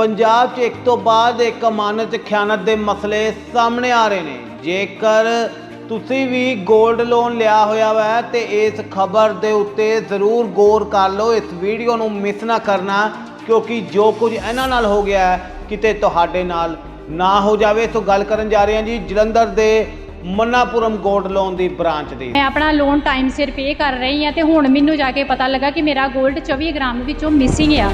ਪੰਜਾਬ 'ਚ ਇੱਕ ਤੋਂ ਬਾਅਦ ਇੱਕ ਅਮਾਨਤ ਖਿਆਨਤ ਦੇ ਮਸਲੇ ਸਾਹਮਣੇ ਆ ਰਹੇ ਨੇ। ਜੇਕਰ ਤੁਸੀਂ ਵੀ ਗੋਲਡ ਲੋਨ ਲਿਆ ਹੋਇਆ ਹੈ ਤੇ ਇਸ ਖਬਰ ਦੇ ਉੱਤੇ ਜ਼ਰੂਰ ਗੌਰ ਕਰ ਲਓ। ਇਸ ਵੀਡੀਓ ਨੂੰ ਮਿਸ ਨਾ ਕਰਨਾ, ਕਿਉਂਕਿ ਜੋ ਕੁਝ ਇਹਨਾਂ ਨਾਲ ਹੋ ਗਿਆ ਹੈ, ਕਿਤੇ ਤੁਹਾਡੇ ਨਾਲ ਨਾ ਹੋ ਜਾਵੇ। ਸੋ ਗੱਲ ਕਰਨ ਜਾ ਰਹੇ ਹਾਂ ਜੀ ਜਲੰਧਰ ਦੇ ਮੰਨਾਪੁਰਮ ਗੋਲਡ ਲੋਨ ਦੀ ਬ੍ਰਾਂਚ ਦੀ। ਮੈਂ ਆਪਣਾ ਲੋਨ ਟਾਈਮ ਸਿਰ ਪੇ ਕਰ ਰਹੀ ਹਾਂ ਤੇ ਹੁਣ ਮੈਨੂੰ ਜਾ ਕੇ ਪਤਾ ਲੱਗਾ ਕਿ ਮੇਰਾ ਗੋਲਡ 24 ਗ੍ਰਾਮ ਵਿੱਚੋਂ ਮਿਸਿੰਗ ਆ।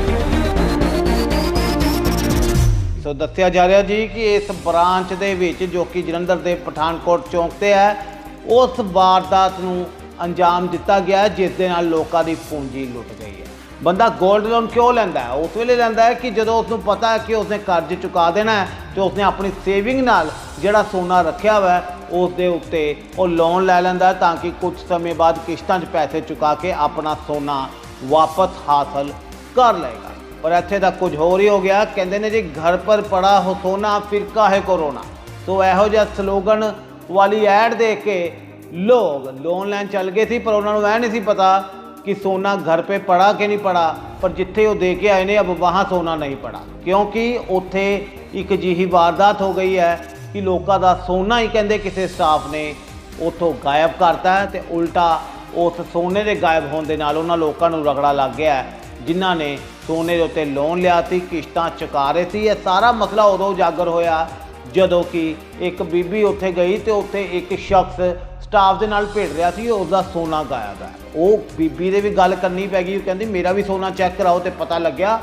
ਸੋ ਦੱਸਿਆ ਜਾ ਰਿਹਾ ਜੀ ਕਿ ਇਸ ਬ੍ਰਾਂਚ ਦੇ ਵਿੱਚ ਜੋ ਕਿ ਜਲੰਧਰ ਦੇ ਪਠਾਨਕੋਟ ਚੌਂਕ ਤੇ ਹੈ ਉਸ ਵਾਰਦਾਤ ਨੂੰ ਅੰਜਾਮ ਦਿੱਤਾ ਗਿਆ ਹੈ, ਜਿਸ ਦੇ ਨਾਲ ਲੋਕਾਂ ਦੀ ਪੂੰਜੀ ਲੁੱਟ ਗਈ ਹੈ। ਬੰਦਾ 골ਡ ਲੋਨ ਕਿਉਂ ਲੈਂਦਾ ਹੈ? ਉਸ ਵੇਲੇ ਲੈਂਦਾ ਹੈ ਕਿ ਜਦੋਂ ਉਸ ਨੂੰ ਪਤਾ ਹੈ ਕਿ ਉਸਨੇ ਕਰਜ਼ ਚੁਕਾ ਦੇਣਾ ਹੈ ਤੇ ਉਸਨੇ ਆਪਣੀ ਸੇਵਿੰਗ ਨਾਲ ਜਿਹੜਾ ਸੋਨਾ ਰੱਖਿਆ ਹੋਇਆ ਉਸ ਦੇ ਉੱਤੇ ਉਹ ਲੋਨ ਲੈ ਲੈਂਦਾ ਤਾਂ ਕਿ ਕੁਝ ਸਮੇਂ ਬਾਅਦ ਕਿਸ਼ਤਾਂ 'ਚ ਪੈਸੇ ਚੁਕਾ ਕੇ ਆਪਣਾ ਸੋਨਾ ਵਾਪਸ ਹਾਸਲ ਕਰ ਲਏਗਾ। ਪਰ ਇੱਥੇ ਤਾਂ ਕੁਝ ਹੋਰ ਹੀ ਹੋ ਗਿਆ। ਕਹਿੰਦੇ ਨੇ ਜੀ, ਘਰ ਪਰ ਪੜਾ ਹੋ ਸੋਨਾ ਫਿਰ ਕਾਹੇ ਕੋਰੋਨਾ। ਸੋ ਇਹੋ ਜਿਹਾ ਸਲੋਗਨ ਵਾਲੀ ਐਡ ਦੇਖ ਕੇ ਲੋਕ ਲੋਨ ਲੈਣ ਚੱਲ ਗਏ ਸੀ, ਪਰ ਉਹਨਾਂ ਨੂੰ ਇਹ ਨਹੀਂ ਸੀ ਪਤਾ ਕਿ ਸੋਨਾ ਘਰ ਪੇ ਪੜਾ ਕਿ ਨਹੀਂ ਪੜਾ, ਪਰ ਜਿੱਥੇ ਉਹ ਦੇ ਕੇ ਆਏ ਨੇ, ਅਬ ਵਹਾਂ ਸੋਨਾ ਨਹੀਂ ਪੜਾ। ਕਿਉਂਕਿ ਉੱਥੇ ਇੱਕ ਜਿਹੀ ਵਾਰਦਾਤ ਹੋ ਗਈ ਹੈ ਕਿ ਲੋਕਾਂ ਦਾ ਸੋਨਾ ਹੀ ਕਹਿੰਦੇ ਕਿਸੇ ਸਟਾਫ ਨੇ ਉੱਥੋਂ ਗਾਇਬ ਕਰਤਾ ਹੈ ਤੇ ਉਲਟਾ ਉਸ ਸੋਨੇ ਦੇ ਗਾਇਬ ਹੋਣ ਦੇ ਨਾਲ ਉਹਨਾਂ ਲੋਕਾਂ ਨੂੰ ਰਗੜਾ ਲੱਗ ਗਿਆ ਜਿਨ੍ਹਾਂ ਨੇ ਸੋਨੇ ਦੇ ਉੱਤੇ ਲੋਨ ਲਿਆ ਸੀ ਕਿਸ਼ਤਾਂ ਚੁਕਾ ਰਹੇ ਸੀ ਇਹ ਸਾਰਾ ਮਸਲਾ ਉਦੋਂ ਉਜਾਗਰ ਹੋਇਆ ਜਦੋਂ ਕਿ ਇੱਕ ਬੀਬੀ ਉੱਥੇ ਗਈ ਤੇ ਉੱਥੇ ਇੱਕ ਸ਼ਖਸ ਸਟਾਫ ਦੇ ਨਾਲ ਭੇੜ ਰਿਹਾ ਸੀ ਉਸ ਸੋਨਾ ਗਾਇਬ ਹੈ। ਉਹ ਬੀਬੀ ਦੇ ਵੀ ਗੱਲ ਕਰਨੀ ਪੈ ਗਈ, ਉਹ ਕਹਿੰਦੀ, ਮੇਰਾ ਵੀ ਸੋਨਾ ਚੈੱਕ ਕਰਾਓ ਤੇ ਪਤਾ ਲੱਗਿਆ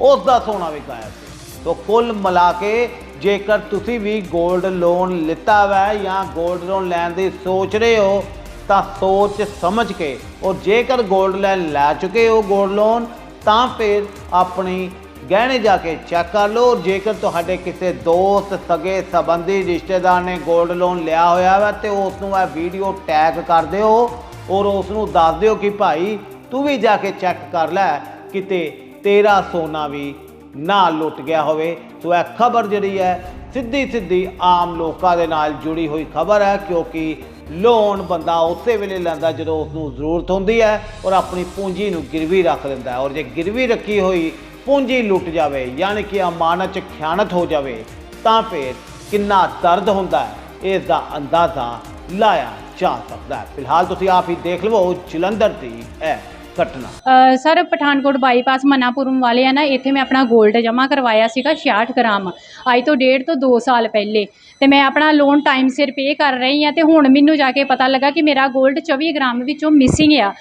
ਉਸ ਦਾ ਸੋਨਾ ਵੀ ਗਾਇਬ ਸੀ। ਤੋਂ ਕੁੱਲ ਮਿਲਾ ਕੇ ਜੇਕਰ ਤੁਸੀਂ ਵੀ 골ਡ ਲੋਨ ਲਿੱਤਾ ਹੋਇਆ ਜਾਂ 골ਡ ਲੋਨ ਲੈਣ ਦੀ ਸੋਚ ਰਹੇ ਹੋ, ਤਾਂ ਸੋਚ ਸਮਝ ਕੇ ਔਰ ਜੇਕਰ 골ਡ ਲੈਣ ਲੈ ਚੁੱਕੇ ਹੋ 골ਡ ਲੋਨ ਤਾਂ ਫਿਰ ਆਪਣੀ ਗਹਿਣੇ ਜਾ ਕੇ ਚੈੱਕ ਕਰ ਲਓ। ਜੇਕਰ ਤੁਹਾਡੇ ਕਿਸੇ ਦੋਸਤ, ਸਗੇ, ਸੰਬੰਧੀ ਰਿਸ਼ਤੇਦਾਰ ਨੇ 골ਡ ਲੋਨ ਲਿਆ ਹੋਇਆ ਵਾ ਤੇ ਉਸ ਨੂੰ ਇਹ ਵੀਡੀਓ ਟੈਗ ਕਰ ਦਿਓ ਔਰ ਉਸ ਨੂੰ ਦੱਸ ਦਿਓ ਕਿ ਭਾਈ ਤੂੰ ਵੀ ਜਾ ਕੇ ਚੈੱਕ ਕਰ ਲੈ ਕਿਤੇ ਤੇਰਾ ਸੋਨਾ ਵੀ ਨਾ ਲੁੱਟ ਗਿਆ ਹੋਵੇ। ਸੋ ਇਹ ਖਬਰ ਜਿਹੜੀ ਹੈ ਸਿੱਧੀ ਸਿੱਧੀ ਆਮ ਲੋਕਾਂ ਦੇ ਨਾਲ ਜੁੜੀ ਹੋਈ ਖਬਰ ਹੈ, ਕਿਉਂਕਿ ਲੋਨ ਬੰਦਾ ਉਸੇ ਵੇਲੇ ਲੈਂਦਾ ਜਦੋਂ ਉਸ ਨੂੰ ਜ਼ਰੂਰਤ ਹੁੰਦੀ ਹੈ ਔਰ ਆਪਣੀ ਪੂੰਜੀ ਨੂੰ ਗਿਰਵੀ ਰੱਖ ਲੈਂਦਾ ਹੈ। ਔਰ ਜੇ ਗਿਰਵੀ ਰੱਖੀ ਹੋਈ ਪੂੰਜੀ ਲੁੱਟ ਜਾਵੇ, ਯਾਨੀ ਕਿ ਅਮਾਨਤ 'ਚ ਖਿਆਨਤ ਹੋ ਜਾਵੇ, ਤਾਂ ਫਿਰ ਕਿੰਨਾ ਦਰਦ ਹੁੰਦਾ ਹੈ, ਇਸ ਦਾ ਅੰਦਾਜ਼ਾ ਲਾਇਆ ਜਾ ਸਕਦਾ ਹੈ। ਫਿਲਹਾਲ ਤੁਸੀਂ ਆਪ ਹੀ ਦੇਖ ਲਵੋ, ਜਲੰਧਰ ਦੀ ਹੈ ਘਟਨਾ। ਸਰ, ਪਠਾਨਕੋਟ ਬਾਈਪਾਸ ਮਨਾਪੁਰਮ ਵਾਲੇ ਆ ਨਾ, ਇੱਥੇ ਮੈਂ ਆਪਣਾ 골ਡ ਜਮ੍ਹਾਂ ਕਰਵਾਇਆ ਸੀਗਾ 66 ਗ੍ਰਾਮ। ਅੱਜ ਤੋਂ ਡੇਢ ਤੋਂ 2 ਸਾਲ ਪਹਿਲੇ। ਤੇ ਮੈਂ ਆਪਣਾ ਲੋਨ ਟਾਈਮ ਸਿਰ ਪੇ ਕਰ ਰਹੀ ਆ ਤੇ ਹੁਣ ਮੈਨੂੰ ਜਾ ਕੇ ਪਤਾ ਲੱਗਾ ਕਿ ਮੇਰਾ 골ਡ 24 ਗ੍ਰਾਮ ਵਿੱਚੋਂ ਮਿਸਿੰਗ ਆ।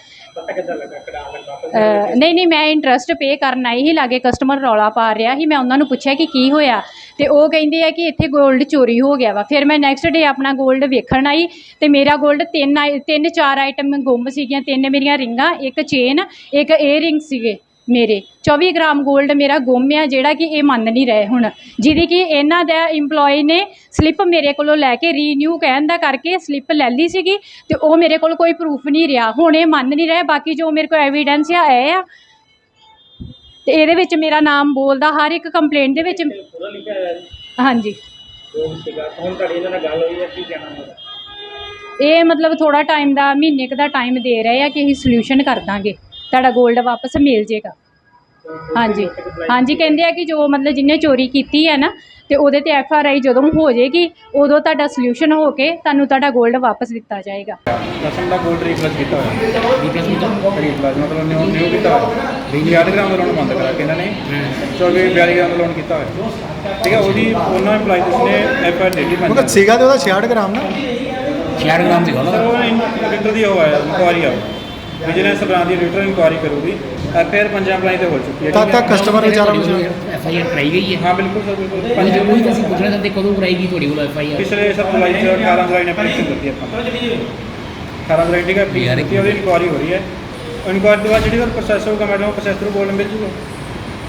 ਨਹੀਂ ਨਹੀਂ, ਮੈਂ ਇੰਟਰਸਟ ਪੇ ਕਰਨ ਆਈ ਸੀ, ਲਾਗੇ ਕਸਟਮਰ ਰੌਲਾ ਪਾ ਰਿਹਾ ਸੀ, ਮੈਂ ਉਹਨਾਂ ਨੂੰ ਪੁੱਛਿਆ ਕਿ ਕੀ ਹੋਇਆ? ਤੇ ਉਹ ਕਹਿੰਦੇ ਆ ਕਿ ਇੱਥੇ 골ਡ ਚੋਰੀ ਹੋ ਗਿਆ ਵਾ। ਫਿਰ ਮੈਂ ਨੈਕਸਟ ਡੇ ਆਪਣਾ 골ਡ ਵੇਖਣ ਆਈ ਤੇ ਮੇਰਾ 골ਡ ਤਿੰਨ ਆਈ- ਤਿੰਨ ਚਾਰ ਆਈਟਮ ਗੁੰਮ ਸੀਗੀਆਂ, ਤਿੰਨ ਮੇਰੀਆਂ ਰਿੰਗਾਂ, ਇੱਕ ਚੇਨ ਇੱਕ ਏਅਰ ਸੀਗੇ। ਮੇਰੇ। 24 ਗ੍ਰਾਮ 골ਡ ਮੇਰਾ ਗੁੰਮ ਆ ਜਿਹੜਾ ਕਿ ਇਹ ਮੰਨ ਨਹੀਂ ਰਹੇ ਹੁਣ। ਜਿਹਦੀ ਕਿ ਇਹਨਾਂ ਦਾ EMPLOYE ਨੇ ਸਲਿੱਪ ਮੇਰੇ ਕੋਲੋਂ ਲੈ ਕੇ ਰੀਨਿਊ ਕਹਿਣ ਦਾ ਕਰਕੇ ਸਲਿੱਪ ਲੈ ਲਈ ਸੀਗੀ ਤੇ ਉਹ ਮੇਰੇ ਕੋਲ ਕੋਈ ਪ੍ਰੂਫ ਨਹੀਂ ਰਿਹਾ। ਹੁਣ ਇਹ ਮੰਨ ਨਹੀਂ ਰਹੇ ਬਾਕੀ ਜੋ ਮੇਰੇ ਕੋਲ ਐਵੀਡੈਂਸ ਆ ਇਹ ਆ। ਤੇ ਇਹਦੇ ਵਿੱਚ ਮੇਰਾ ਨਾਮ ਬੋਲਦਾ ਹਰ ਇੱਕ ਕੰਪਲੇਂਟ ਦੇ ਵਿੱਚ ਪੂਰਾ ਲਿਖਿਆ ਹੋਇਆ ਜੀ। ਹਾਂਜੀ। ਜੋ ਵੀ ਸੀਗਾ ਹੁਣ ਤੁਹਾਡੀ ਇਹਨਾਂ ਨਾਲ ਗੱਲ ਹੋਈ ਹੈ ਕੀ ਕਹਿਣਾ ਮੇਰਾ ਇਹ ਮਤਲਬ ਥੋੜਾ ਟਾਈਮ ਦਾ ਮਹੀਨੇ ਕੁ ਦਾ ਟਾਈਮ ਦੇ ਰਹੇ ਆ ਕਿ ਅਸੀਂ ਸੋਲੂਸ਼ਨ ਕਰ ਦਾਂਗੇ। ਤੁਹਾਡਾ 골ਡ ਵਾਪਸ ਮਿਲ ਜੇਗਾ। ਹਾਂਜੀ। ਹਾਂਜੀ ਕਹਿੰਦੇ ਆ ਕਿ ਜੋ ਮਤਲਬ ਜਿਹਨੇ ਚੋਰੀ ਕੀਤੀ ਹੈ ਨਾ ਤੇ ਉਹਦੇ ਤੇ ਐਫ ਆਰ ਆਈ ਜਦੋਂ ਹੋ ਜਾਏਗੀ ਉਦੋਂ ਤੁਹਾਡਾ ਸੋਲੂਸ਼ਨ ਹੋ ਕੇ ਤੁਹਾਨੂੰ ਤੁਹਾਡਾ 골ਡ ਵਾਪਸ ਦਿੱਤਾ ਜਾਏਗਾ। ਦਸਮ ਦਾ ਗੋਲਡ ਰੀਪਲੇਸ ਕੀਤਾ ਹੋਇਆ। ਰੀਪਲੇਸ ਕੀਤਾ ਰੀਪਲੇਸ ਮਤਲਬ ਨਿਊ ਨਿਊ ਕੀਤਾ ਹੋਇਆ। 42 ਗ੍ਰਾਮ ਦਾ ਲੋਨ ਬੰਦ ਕਰਾ ਕੇ ਇਹਨਾਂ ਨੇ। 24 42 ਗ੍ਰਾਮ ਦਾ ਲੋਨ ਕੀਤਾ ਹੋਇਆ। ਠੀਕ ਹੈ ਉਹਦੀ ਉਹਨਾਂ ਐਮਪਲਾਈ ਨੇ ਐਫ ਆਰ ਡੇਟੀ ਬੰਦ ਮਤਲਬ ਸੀਗਾ ਤੇ ਉਹਦਾ 66 ਗ੍ਰਾਮ ਨਾ? 66 ਗ੍ਰਾਮ ਸੀਗਾ ਉਹਦਾ। ਉਹ ਰਿਟਰ ਦੀ ਉਹ ਆਇਆ ਇਨਕੁਆਰੀ ਆ। ਵਿਜੀਲੈਂਸ ਬ੍ਰਾਂਚ ਦੀ ਰਿਟਰ ਇਨਕੁਆਰੀ ਕਰੂਗੀ ਐਫ ਆਰ ਪੰਜ ਐਮਪਲਾਈ ਤੇ ਹੋ ਚੁੱਕੀ ਹੈ ਤਦ? ਤੱਕ ਕਸਟਮਰ ਵਿਚਾਰਾ ਐਫ ਆਈ ਆਰ ਕਰਾਈ ਗਈ ਹੈ? ਹਾਂ ਬਿਲਕੁਲ ਸਰ ਬਿਲਕੁਲ। ਪੰਜ ਪੰਜ ਉਹੀ ਤਾਂ ਅਸੀਂ ਪੁੱਛਣਾ ਚਾਹੁੰਦੇ ਕਦੋਂ ਕਰਾਈ ਗਈ ਤੁਹਾਡੀ ਕੋਲ ਐਫ ਆਈ ਆਰ ਪਿਛਲੇ ਸਰ ਜੁਲਾਈ ਚ 18 ਜੁਲਾਈ ਨੇ ਐਪਲੀਕੇਸ਼ਨ ਦਿੱਤੀ ਆਪਾਂ। 18 ਜੁਲਾਈ ਠੀਕ ਹੈ? ਯਾਰ, ਦਿੱਤੀ ਉਹਦੀ ਇਨਕੁਆਰੀ ਹੋ ਰਹੀ ਹੈ। ਇਨਕੁਆਰੀ ਤੋਂ ਬਾਅਦ ਜਿਹੜੀ ਸਰ ਪ੍ਰੋਸੈਸ ਹੋਊਗਾ ਮੈਡਮ ਪ੍ਰੋਸੈਸ ਥਰੂ ਗੋਲਡ ਮਿਲ ਜੂਗਾ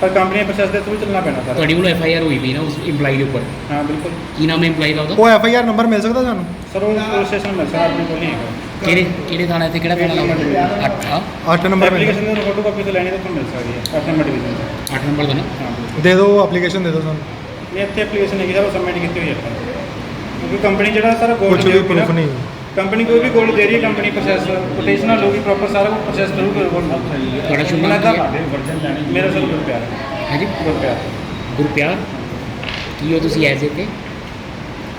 ਪਰ ਕੰਪਨੀ ਪ੍ਰੋਸੈਸ ਦੇ ਥਰੂ ਚੱਲਣਾ ਪੈਣਾ ਸਰ। ਤੁਹਾਡੀ ਕੋਲ ਐਫ ਆਈ ਆਰ ਹੋਈ ਵੀ ਨਾ ਉਸ ਇੰਪਲਾਈ ਦੇ ਉੱਪਰ? ਹਾਂ ਬਿਲਕੁਲ। ਕੀ ਨਾਮ ਹੈ ਇੰਪਲਾਈ ਦਾ ਉਹਦਾ? ਉਹ ਐਫ ਆਈ ਆਰ ਨੰਬਰ ਮਿਲ ਸਕਦਾ ਸਾਨੂੰ ਸਰ ਉਹ ਪ੍ਰੋਸੈਸ ਨੂੰ ਮਿਲ ਸਕਦਾ ਆਪਣੇ ਕੋਲ ਨਹੀਂ ਹੈਗਾ। ਕਿਹੜੇ ਕਿਹੜੇ ਥਾਣੇ ਤੇ ਕਿਹੜਾ ਥਾਣਾ ਲਾਉਂਦਾ 8 8 ਨੰਬਰ ਐਪਲੀਕੇਸ਼ਨ ਦੀ ਫੋਟੋ ਕਾਪੀ ਤੇ ਲੈਣੀ ਤਾਂ ਤੁਹਾਨੂੰ ਮਿਲ ਸਕਦੀ ਹੈ। ਕਸਟਮਰ ਡਿਵੀਜ਼ਨ ਤੋਂ। 8 ਨੰਬਰ ਦਾ ਨਾ? ਹਾਂ। ਦੇ ਦਿਓ ਐਪਲੀਕੇਸ਼ਨ ਦੇ ਦਿਓ ਸਾਨੂੰ। ਇਹ ਇੱਥੇ ਐਪਲੀਕੇਸ਼ਨ ਹੈਗੀ ਸਰ ਉਹ ਸਬਮਿਟ ਕੀਤੀ ਹੋਈ ਹੈ ਆਪਾਂ। ਕਿਉਂਕਿ ਕੰਪਨੀ ਜਿਹੜਾ ਸਰ ਗੋਲਡ ਕੁਝ ਵੀ ਪ੍ਰੂਫ ਨਹੀਂ ਕੰਪਨੀ ਕੋਈ ਵੀ ਗੋਲਡ ਦੇ ਰਹੀ ਹੈ ਕੰਪਨੀ ਪ੍ਰੋਸੈਸ ਕੋਟੇਸ਼ਨਲ ਹੋਗੀ ਪ੍ਰੋਪਰ ਸਾਰਾ ਕੁਝ ਪ੍ਰੋਸੈਸ ਕਰੂਗਾ ਗੋਲਡ ਤੁਹਾਡਾ ਸ਼ੁਭ ਨਾਮ ਕੀ ਹੈ? ਮੇਰਾ ਸਰ ਗੁਰਪਿਆਰ ਹੈ। ਜੀ ਗੁਰਪਿਆਰ। ਗੁਰਪਿਆਰ। ਕੀ ਹੋ ਤੁਸੀਂ ਐਜ਼ ਤੇ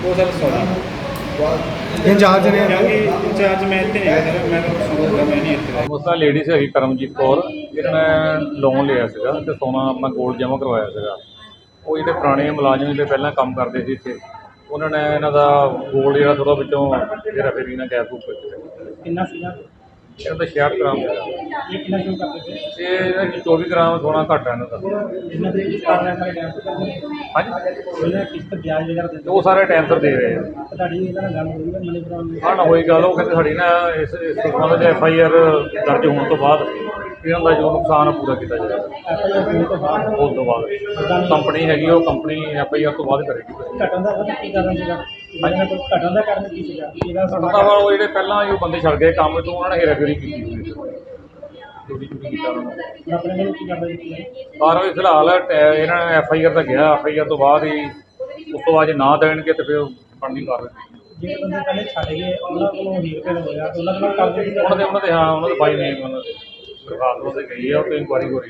ਉਹ ਸਰ ਸੌਰੀ ਇੰਚਾਰਜ ਨੇ ਕਿਉਂਕਿ ਇੰਚਾਰਜ ਮੈਂ ਇੱਥੇ ਨਹੀਂ ਹੈਗਾ ਮੈਂ ਤਾਂ ਸਮਝਦਾ ਮੈਂ ਨਹੀਂ ਇੱਥੇ ਦਾ ਲੇਡੀ ਸੀ ਕਰਮਜੀਤ ਕੌਰ ਜਿਹਨਾਂ ਨੇ ਲੋਨ ਲਿਆ ਸੀਗਾ ਤੇ ਸੋਨਾ ਆਪਣਾ ਗੋਲਡ ਜਮ੍ਹਾਂ ਕਰਵਾਇਆ ਸੀਗਾ। ਉਹ ਜਿਹੜੇ ਪੁਰਾਣੇ ਮੁਲਾਜ਼ਮ ਜਿਹੜੇ ਪਹਿਲਾਂ ਕੰਮ ਕਰਦੇ ਸੀ ਇੱਥੇ ਉਹਨਾਂ ਨੇ ਇਹਨਾਂ ਦਾ ਗੋਲਡ ਜਿਹੜਾ ਥੋੜਾ ਵਿੱਚੋਂ ਜਿਹੜਾ ਫੇਰੀ ਨਾਲ ਗੈਪ ਕੀਤਾ। ਕਿੰਨਾ ਸੀਗਾ? ਇਹਨਾਂ ਦਾ 66 ਗ੍ਰਾਮ ਸੀਗਾ ਇਹ ਕਿੰਨਾ ਸ਼ੋ ਕਰਦੇ ਸੀ? ਤੇ ਇਹਨਾਂ 'ਚ 24 ਗ੍ਰਾਮ ਸੋਨਾ ਘੱਟ ਹੈ ਇਹਨਾਂ ਦਾ। ਇਹਨਾਂ ਦੇ ਕਰ ਰਿਹਾ ਸਾਰੇ ਟਾਈਮ ਤੇ ਹਾਂਜੀ? ਉਹਨਾਂ ਕਿਸ਼ਤ ਵਿਆਜ ਵਗੈਰਾ ਤੇ ਦਿੰਦੇ ਉਹ ਸਾਰੇ ਟਾਈਮ ਸਿਰ ਦੇ ਰਹੇ ਆ। ਤੁਹਾਡੀ ਇਹਨਾਂ ਨਾਲ ਗੱਲ ਹੋਈ ਹੈ ਮਨੀ ਪ੍ਰਾਣ ਹਾਂ ਨਾ ਹੋਈ ਗੱਲ ਉਹ ਕਹਿੰਦੇ ਸਾਡੀ ਨਾ ਇਸ ਇਸ ਸੰਬੰਧ 'ਚ ਐਫ ਆਈ ਆਰ ਦਰਜ ਹੋਣ ਤੋਂ ਬਾਅਦ ਇਹਨਾਂ ਦਾ ਜੋ ਨੁਕਸਾਨ ਆ ਪੂਰਾ ਕੀਤਾ ਜਾਏਗਾ ਐਫਆਈਆਰ ਤੋਂ ਬਾਅਦ? ਉਸ ਤੋਂ ਬਾਅਦ। ਕੰਪਨੀ ਹੈਗੀ ਉਹ ਕੰਪਨੀ ਐਫ ਆਈ ਆਰ ਤੋਂ ਬਾਅਦ ਕਰੇਗੀ। ਘਟਣ ਦਾ ਕੀ ਕਾਰਨ ਸੀਗਾ? ਇਹਨਾਂ ਕੋਲ ਘਟਣ ਦਾ ਕਾਰਨ ਕੀ ਸੀਗਾ? ਇਹਦਾ ਪਤਾ ਵਾ ਉਹ ਜਿਹੜੇ ਪਹਿਲਾਂ ਹੀ ਉਹ ਬੰਦੇ ਛੱਡ ਗਏ ਕੰਮ ਤੋਂ ਉਹਨਾਂ ਨੇ ਹੇਰਾਫੇਰੀ ਕੀਤੀ ਹੋਈ ਸੀ। ਚੋਰੀ ਚੋਰੀ ਕੀਤਾ ਉਹਨਾਂ ਨੇ ਆਪਣੇ ਵੱਲੋਂ ਕੀ ਕਾਰਵਾਈ ਕੀਤੀ ਹੈ ਕਾਰਵਾਈ ਫਿਲਹਾਲ ਟੈ- ਇਹਨਾਂ ਨੇ ਐਫ ਆਈ ਆਰ ਤਾਂ ਗਿਆ ਐਫ ਆਈ ਆਰ ਤੋਂ ਬਾਅਦ ਹੀ ਉਸ ਤੋਂ ਬਾਅਦ ਜੇ ਨਾ ਦੇਣਗੇ ਤੇ ਫਿਰ ਬਣਦੀ ਕਾਰਵਾਈ। ਜਿਹੜੇ ਬੰਦੇ ਪਹਿਲੇ ਛੱਡ ਗਏ ਉਹਨਾਂ ਕੋਲੋਂ ਹੀਰ ਫੇਰ ਹੋਇਆ। ਤੇ ਉਹਨਾਂ ਦੇ ਨਾਲ ਕਾਰਵਾਈ ਉਹਨਾਂ ਦੇ ਉਹਨਾਂ ਦੇ ਹਾਂ ਉਹਨਾਂ ਦੇ ਬਾਈ ਨੇ ਉਹਨਾਂ ਦੇ ਦਰਖਾਸਤ ਉਹਦੇ ਗਈ ਆ ਉਹ ਤੇ ਇਨਕੁਆਰੀ ਹੋ ਰਹੀ